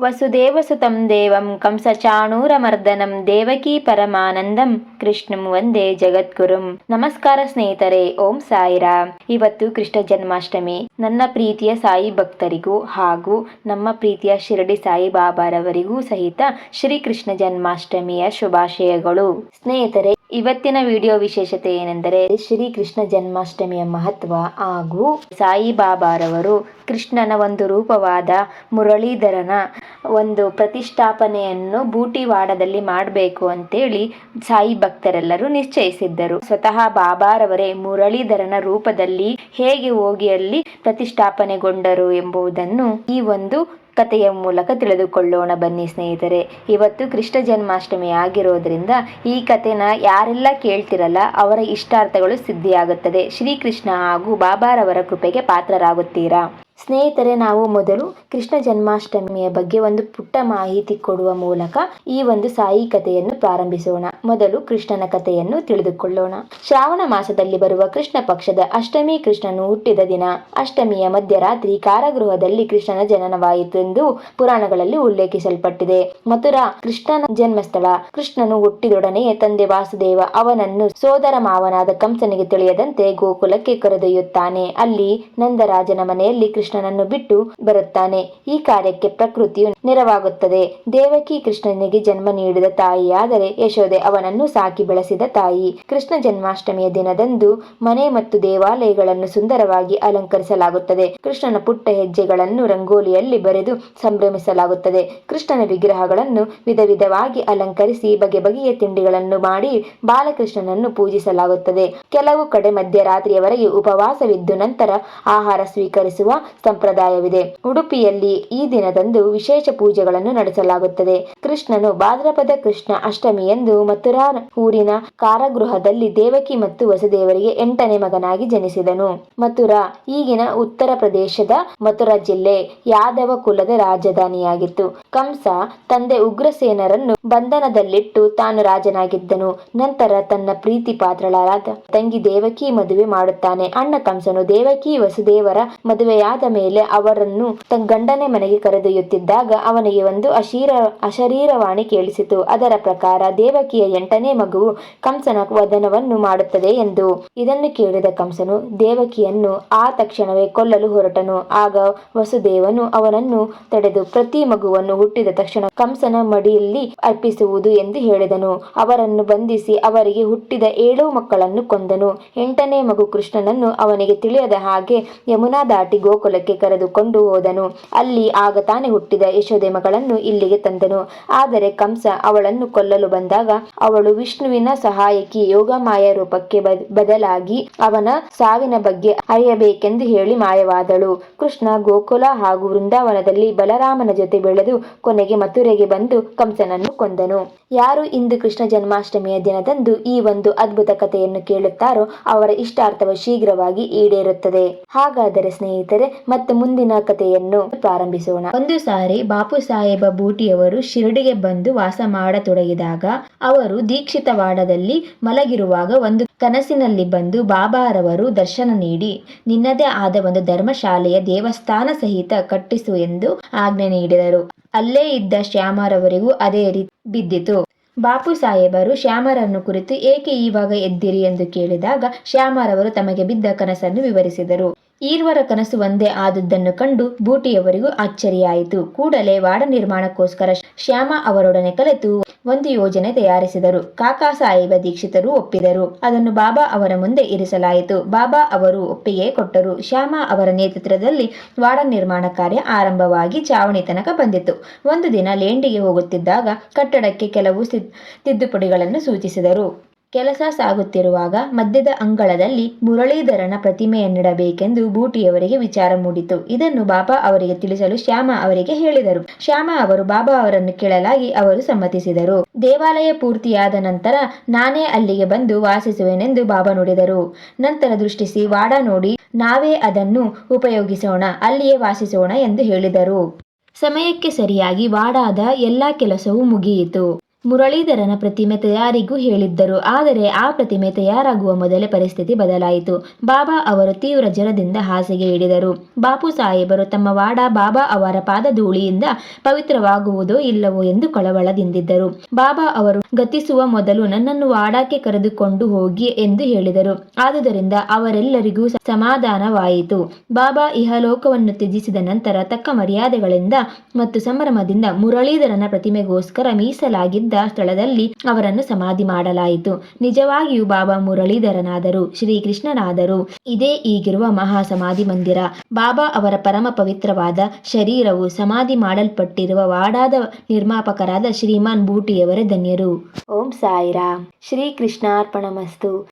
ವಸುದೇವಸುತಂ ದೇವಂ ಕಂಸಚಾಣೂರಮರ್ದನಂ ದೇವಕೀ ಪರಮಾನಂದಂ ಕೃಷ್ಣಂ ವಂದೇ ಜಗದ್ಗುರುಂ. ನಮಸ್ಕಾರ ಸ್ನೇಹಿತರೆ, ಓಂ ಸಾಯಿರಾ. ಇವತ್ತು ಕೃಷ್ಣ ಜನ್ಮಾಷ್ಟಮಿ. ನನ್ನ ಪ್ರೀತಿಯ ಸಾಯಿ ಭಕ್ತರಿಗೂ ಹಾಗೂ ನಮ್ಮ ಪ್ರೀತಿಯ ಶಿರಡಿ ಸಾಯಿ ಬಾಬಾರವರಿಗೂ ಸಹಿತ ಶ್ರೀ ಕೃಷ್ಣ ಜನ್ಮಾಷ್ಟಮಿಯ ಶುಭಾಶಯಗಳು. ಸ್ನೇಹಿತರೆ, ಇವತ್ತಿನ ವಿಡಿಯೋ ವಿಶೇಷತೆ ಏನೆಂದರೆ ಶ್ರೀ ಕೃಷ್ಣ ಜನ್ಮಾಷ್ಟಮಿಯ ಮಹತ್ವ ಹಾಗೂ ಸಾಯಿಬಾಬಾರವರು ಕೃಷ್ಣನ ಒಂದು ರೂಪವಾದ ಮುರಳೀಧರನ ಒಂದು ಪ್ರತಿಷ್ಠಾಪನೆಯನ್ನು ಬೂಟಿವಾಡದಲ್ಲಿ ಮಾಡಬೇಕು ಅಂತೇಳಿ ಸಾಯಿ ಭಕ್ತರೆಲ್ಲರೂ ನಿಶ್ಚಯಿಸಿದ್ದರು. ಸ್ವತಃ ಬಾಬಾರವರೇ ಮುರಳೀಧರನ ರೂಪದಲ್ಲಿ ಹೇಗೆ ಹೋಗಿ ಅಲ್ಲಿ ಪ್ರತಿಷ್ಠಾಪನೆಗೊಂಡರು ಎಂಬುದನ್ನು ಈ ಒಂದು ಕಥೆಯ ಮೂಲಕ ತಿಳಿದುಕೊಳ್ಳೋಣ ಬನ್ನಿ ಸ್ನೇಹಿತರೆ. ಇವತ್ತು ಕೃಷ್ಣ ಜನ್ಮಾಷ್ಟಮಿ ಆಗಿರೋದ್ರಿಂದ ಈ ಕಥೆನ ಯಾರೆಲ್ಲ ಕೇಳ್ತಿರಲ್ಲ ಅವರ ಇಷ್ಟಾರ್ಥಗಳು ಸಿದ್ಧಿಯಾಗುತ್ತದೆ. ಶ್ರೀಕೃಷ್ಣ ಹಾಗೂ ಬಾಬಾರವರ ಕೃಪೆಗೆ ಪಾತ್ರರಾಗುತ್ತೀರಾ? ಸ್ನೇಹಿತರೆ, ನಾವು ಮೊದಲು ಕೃಷ್ಣ ಜನ್ಮಾಷ್ಟಮಿಯ ಬಗ್ಗೆ ಒಂದು ಪುಟ್ಟ ಮಾಹಿತಿ ಕೊಡುವ ಮೂಲಕ ಈ ಒಂದು ಸಾಯಿ ಕಥೆಯನ್ನು ಪ್ರಾರಂಭಿಸೋಣ. ಮೊದಲು ಕೃಷ್ಣನ ಕಥೆಯನ್ನು ತಿಳಿದುಕೊಳ್ಳೋಣ. ಶ್ರಾವಣ ಮಾಸದಲ್ಲಿ ಬರುವ ಕೃಷ್ಣ ಪಕ್ಷದ ಅಷ್ಟಮಿ ಕೃಷ್ಣನು ಹುಟ್ಟಿದ ದಿನ. ಅಷ್ಟಮಿಯ ಮಧ್ಯರಾತ್ರಿ ಕಾರಾಗೃಹದಲ್ಲಿ ಕೃಷ್ಣನ ಜನನವಾಯಿತು ಎಂದು ಪುರಾಣಗಳಲ್ಲಿ ಉಲ್ಲೇಖಿಸಲ್ಪಟ್ಟಿದೆ. ಮಥುರಾ ಕೃಷ್ಣನ ಜನ್ಮಸ್ಥಳ. ಕೃಷ್ಣನು ಹುಟ್ಟಿದೊಡನೆಯೇ ತಂದೆ ವಾಸುದೇವ ಅವನನ್ನು ಸೋದರ ಮಾವನಾದ ಕಂಸನಿಗೆ ತಿಳಿಯದಂತೆ ಗೋಕುಲಕ್ಕೆ ಕರೆದೊಯ್ಯುತ್ತಾನೆ. ಅಲ್ಲಿ ನಂದರಾಜನ ಮನೆಯಲ್ಲಿ ಕೃಷ್ಣನನ್ನು ಬಿಟ್ಟು ಬರುತ್ತಾನೆ. ಈ ಕಾರ್ಯಕ್ಕೆ ಪ್ರಕೃತಿಯು ನೆರವಾಗುತ್ತದೆ. ದೇವಕಿ ಕೃಷ್ಣನಿಗೆ ಜನ್ಮ ನೀಡಿದ ತಾಯಿಯಾದರೆ ಯಶೋದೆ ಅವನನ್ನು ಸಾಕಿ ಬೆಳೆಸಿದ ತಾಯಿ. ಕೃಷ್ಣ ಜನ್ಮಾಷ್ಟಮಿಯ ದಿನದಂದು ಮನೆ ಮತ್ತು ದೇವಾಲಯಗಳನ್ನು ಸುಂದರವಾಗಿ ಅಲಂಕರಿಸಲಾಗುತ್ತದೆ. ಕೃಷ್ಣನ ಪುಟ್ಟ ಹೆಜ್ಜೆಗಳನ್ನು ರಂಗೋಲಿಯಲ್ಲಿ ಬರೆದು ಸಂಭ್ರಮಿಸಲಾಗುತ್ತದೆ. ಕೃಷ್ಣನ ವಿಗ್ರಹಗಳನ್ನು ವಿಧ ವಿಧವಾಗಿ ಅಲಂಕರಿಸಿ ಬಗೆ ಬಗೆಯ ತಿಂಡಿಗಳನ್ನು ಮಾಡಿ ಬಾಲಕೃಷ್ಣನನ್ನು ಪೂಜಿಸಲಾಗುತ್ತದೆ. ಕೆಲವು ಕಡೆ ಮಧ್ಯರಾತ್ರಿಯವರೆಗೆ ಉಪವಾಸವಿದ್ದು ನಂತರ ಆಹಾರ ಸ್ವೀಕರಿಸುವ ಸಂಪ್ರದಾಯವಿದೆ. ಉಡುಪಿಯಲ್ಲಿ ಈ ದಿನದಂದು ವಿಶೇಷ ಪೂಜೆಗಳನ್ನು ನಡೆಸಲಾಗುತ್ತದೆ. ಕೃಷ್ಣನು ಭಾದ್ರಪದ ಕೃಷ್ಣ ಅಷ್ಟಮಿಯಂದು ಮಥುರಾ ಊರಿನ ಕಾರಾಗೃಹದಲ್ಲಿ ದೇವಕಿ ಮತ್ತು ವಸುದೇವರಿಗೆ ಎಂಟನೇ ಮಗನಾಗಿ ಜನಿಸಿದನು. ಮಥುರಾ ಈಗಿನ ಉತ್ತರ ಪ್ರದೇಶದ ಮಥುರಾ ಜಿಲ್ಲೆ ಯಾದವ ಕುಲದ ರಾಜಧಾನಿಯಾಗಿತ್ತು. ಕಂಸ ತಂದೆ ಉಗ್ರಸೇನರನ್ನು ಬಂಧನದಲ್ಲಿಟ್ಟು ತಾನು ರಾಜನಾಗಿದ್ದನು. ನಂತರ ತನ್ನ ಪ್ರೀತಿ ಪಾತ್ರಳಾದ ತಂಗಿ ದೇವಕಿ ಮದುವೆ ಮಾಡುತ್ತಾನೆ. ಅಣ್ಣ ಕಂಸನು ದೇವಕಿ ವಸುದೇವರ ಮದುವೆಯಾದ ಮೇಲೆ ಅವರನ್ನು ಗಂಡನ ಮನೆಗೆ ಕರೆದೊಯ್ಯುತ್ತಿದ್ದಾಗ ಅವನಿಗೆ ಒಂದು ಅಶೀರ, ಅಶರೀರವಾಣಿ ಕೇಳಿಸಿತು. ಅದರ ಪ್ರಕಾರ ದೇವಕಿಯ ಎಂಟನೇ ಮಗುವು ಕಂಸನ ವದನವನ್ನು ಮಾಡುತ್ತದೆ ಎಂದು. ಇದನ್ನು ಕೇಳಿದ ಕಂಸನು ದೇವಕಿಯನ್ನು ಆ ತಕ್ಷಣವೇ ಕೊಲ್ಲಲು ಹೊರಟನು. ಆಗ ವಸುದೇವನು ಅವನನ್ನು ತಡೆದು ಪ್ರತಿ ಮಗುವನ್ನು ಹುಟ್ಟಿದ ತಕ್ಷಣ ಕಂಸನ ಮಡಿಯಲ್ಲಿ ಅರ್ಪಿಸುವುದು ಎಂದು ಹೇಳಿದನು. ಅವರನ್ನು ಬಂಧಿಸಿ ಅವರಿಗೆ ಹುಟ್ಟಿದ ಏಳು ಮಕ್ಕಳನ್ನು ಕೊಂದನು. ಎಂಟನೇ ಮಗು ಕೃಷ್ಣನನ್ನು ಅವನಿಗೆ ತಿಳಿಯದ ಹಾಗೆ ಯಮುನಾ ದಾಟಿ ಗೋಕುಲಕ್ಕೆ ಕರೆದುಕೊಂಡು ಹೋದನು. ಅಲ್ಲಿ ಆಗ ತಾನೇ ಹುಟ್ಟಿದ ಯಶೋದೆ ಮಗಳನ್ನು ಇಲ್ಲಿಗೆ ತಂದನು. ಆದರೆ ಕಂಸ ಅವಳನ್ನು ಕೊಲ್ಲಲು ಬಂದಾಗ ಅವಳು ವಿಷ್ಣುವಿನ ಸಹಾಯಕಿ ಯೋಗಮಾಯ ರೂಪಕ್ಕೆ ಬದ್- ಬದಲಾಗಿ ಅವನ ಸಾವಿನ ಬಗ್ಗೆ ಅರಿಯಬೇಕೆಂದು ಹೇಳಿ ಮಾಯವಾದಳು. ಕೃಷ್ಣ ಗೋಕುಲ ಹಾಗೂ ವೃಂದಾವನದಲ್ಲಿ ಬಲರಾಮನ ಜೊತೆ ಬೆಳೆದು ಕೊನೆಗೆ ಮಥುರೆಗೆ ಬಂದು ಕಂಸನನ್ನು ಕೊಂದನು. ಯಾರು ಇಂದು ಕೃಷ್ಣ ಜನ್ಮಾಷ್ಟಮಿಯ ದಿನದಂದು ಈ ಒಂದು ಅದ್ಭುತ ಕಥೆಯನ್ನು ಕೇಳುತ್ತಾರೋ ಅವರ ಇಷ್ಟಾರ್ಥವು ಶೀಘ್ರವಾಗಿ ಈಡೇರುತ್ತದೆ. ಹಾಗಾದರೆ ಸ್ನೇಹಿತರೆ ಮತ್ತೆ ಮುಂದಿನ ಕಥೆಯನ್ನು ಪ್ರಾರಂಭಿಸೋಣ. ಒಂದು ಸಾರಿ ಬಾಪು ಸಾಹೇಬ ಬೂಟಿಯವರು ಶಿರಡಿಗೆ ಬಂದು ವಾಸ ಮಾಡತೊಡಗಿದಾಗ ಅವರು ದೀಕ್ಷಿತವಾಡದಲ್ಲಿ ಮಲಗಿರುವಾಗ ಒಂದು ಕನಸಿನಲ್ಲಿ ಬಂದು ಬಾಬಾರವರು ದರ್ಶನ ನೀಡಿ, ನಿನ್ನದೇ ಆದ ಒಂದು ಧರ್ಮಶಾಲೆಯ ದೇವಸ್ಥಾನ ಸಹಿತ ಕಟ್ಟಿಸು ಎಂದು ಆಜ್ಞೆ ನೀಡಿದರು. ಅಲ್ಲೇ ಇದ್ದ ಶ್ಯಾಮರವರಿಗೂ ಅದೇ ರೀತಿ ಬಿದ್ದಿತು. ಬಾಪು ಸಾಹೇಬರು ಶ್ಯಾಮರನ್ನು ಕುರಿತು ಏಕೆ ಈವಾಗ ಎದ್ದಿರಿ ಎಂದು ಕೇಳಿದಾಗ ಶ್ಯಾಮರವರು ತಮಗೆ ಬಿದ್ದ ಕನಸನ್ನು ವಿವರಿಸಿದರು. ಈರ್ವರ ಕನಸು ಒಂದೇ ಆದದ್ದನ್ನು ಕಂಡು ಬೂಟಿಯವರಿಗೂ ಅಚ್ಚರಿಯಾಯಿತು ಕೂಡಲೇ ವಾಡ ನಿರ್ಮಾಣಕ್ಕೋಸ್ಕರ ಶ್ಯಾಮ ಅವರೊಡನೆ ಕಲೆತು ಒಂದು ಯೋಜನೆ ತಯಾರಿಸಿದರು. ಕಾಕಾ ಸಾಹೇಬ ದೀಕ್ಷಿತರು ಒಪ್ಪಿದರು. ಅದನ್ನು ಬಾಬಾ ಅವರ ಮುಂದೆ ಇರಿಸಲಾಯಿತು. ಬಾಬಾ ಅವರು ಒಪ್ಪಿಗೆ ಕೊಟ್ಟರು. ಶ್ಯಾಮ ಅವರ ನೇತೃತ್ವದಲ್ಲಿ ವಾಡ ನಿರ್ಮಾಣ ಕಾರ್ಯ ಆರಂಭವಾಗಿ ಚಾವಣಿ ತನಕ ಬಂದಿತು. ಒಂದು ದಿನ ಲೇಂಡಿಗೆ ಹೋಗುತ್ತಿದ್ದಾಗ ಕಟ್ಟಡಕ್ಕೆ ಕೆಲವು ತಿದ್ದುಪಡಿಗಳನ್ನು ಸೂಚಿಸಿದರು. ಕೆಲಸ ಸಾಗುತ್ತಿರುವಾಗ ಮದ್ಯದ ಅಂಗಳದಲ್ಲಿ ಮುರಳೀಧರನ ಪ್ರತಿಮೆಯನ್ನಿಡಬೇಕೆಂದು ಬೂಟಿಯವರಿಗೆ ವಿಚಾರ ಮೂಡಿತು. ಇದನ್ನು ಬಾಬಾ ಅವರಿಗೆ ತಿಳಿಸಲು ಶ್ಯಾಮ ಅವರಿಗೆ ಹೇಳಿದರು. ಶ್ಯಾಮ ಅವರು ಬಾಬಾ ಅವರನ್ನು ಕೇಳಲಾಗಿ ಅವರು ಸಮ್ಮತಿಸಿದರು. ದೇವಾಲಯ ಪೂರ್ತಿಯಾದ ನಂತರ ನಾನೇ ಅಲ್ಲಿಗೆ ಬಂದು ವಾಸಿಸುವೆನೆಂದು ಬಾಬಾ ನುಡಿದರು. ನಂತರ ದೃಷ್ಟಿಸಿ ವಾಡ ನೋಡಿ ನಾವೇ ಅದನ್ನು ಉಪಯೋಗಿಸೋಣ, ಅಲ್ಲಿಯೇ ವಾಸಿಸೋಣ ಎಂದು ಹೇಳಿದರು. ಸಮಯಕ್ಕೆ ಸರಿಯಾಗಿ ವಾಡಾದ ಎಲ್ಲ ಕೆಲಸವೂ ಮುಗಿಯಿತು. ಮುರಳೀಧರನ ಪ್ರತಿಮೆ ತಯಾರಿಗೂ ಹೇಳಿದ್ದರು. ಆದರೆ ಆ ಪ್ರತಿಮೆ ತಯಾರಾಗುವ ಮೊದಲೇ ಪರಿಸ್ಥಿತಿ ಬದಲಾಯಿತು. ಬಾಬಾ ಅವರು ತೀವ್ರ ಜ್ವರದಿಂದ ಹಾಸಿಗೆ ಹಿಡಿದರು. ಬಾಪು ಸಾಹೇಬರು ತಮ್ಮ ವಾಡ ಬಾಬಾ ಅವರ ಪಾದಧೂಳಿಯಿಂದ ಪವಿತ್ರವಾಗುವುದೋ ಇಲ್ಲವೋ ಎಂದು ಕಳವಳದಿಂದಿದ್ದರು. ಬಾಬಾ ಅವರು, ಗತಿಸುವ ಮೊದಲು ನನ್ನನ್ನು ವಾಡಕ್ಕೆ ಕರೆದುಕೊಂಡು ಹೋಗಿ ಎಂದು ಹೇಳಿದರು. ಆದುದರಿಂದ ಅವರೆಲ್ಲರಿಗೂ ಸಮಾಧಾನವಾಯಿತು. ಬಾಬಾ ಇಹಲೋಕವನ್ನು ತ್ಯಜಿಸಿದ ನಂತರ ತಕ್ಕ ಮರ್ಯಾದೆಗಳಿಂದ ಮತ್ತು ಸಂಭ್ರಮದಿಂದ ಮುರಳೀಧರನ ಪ್ರತಿಮೆಗೋಸ್ಕರ ಮೀಸಲಾಗಿದ್ದ ಸ್ಥಳದಲ್ಲಿ ಅವರನ್ನು ಸಮಾಧಿ ಮಾಡಲಾಯಿತು. ನಿಜವಾಗಿಯೂ ಬಾಬಾ ಮುರಳೀಧರನಾದರು, ಶ್ರೀಕೃಷ್ಣನಾದರು. ಇದೇ ಈಗಿರುವ ಮಹಾ ಸಮಾಧಿ ಮಂದಿರ. ಬಾಬಾ ಅವರ ಪರಮ ಪವಿತ್ರವಾದ ಶರೀರವು ಸಮಾಧಿ ಮಾಡಲ್ಪಟ್ಟಿರುವ ವಾಡಾದ ನಿರ್ಮಾಪಕರಾದ ಶ್ರೀಮಾನ್ ಬೂಟಿಯವರೇ ಧನ್ಯರು. ಓಂ ಸಾಯಿರಾಮ್. ಶ್ರೀ ಕೃಷ್ಣಾರ್ಪಣಮಸ್ತು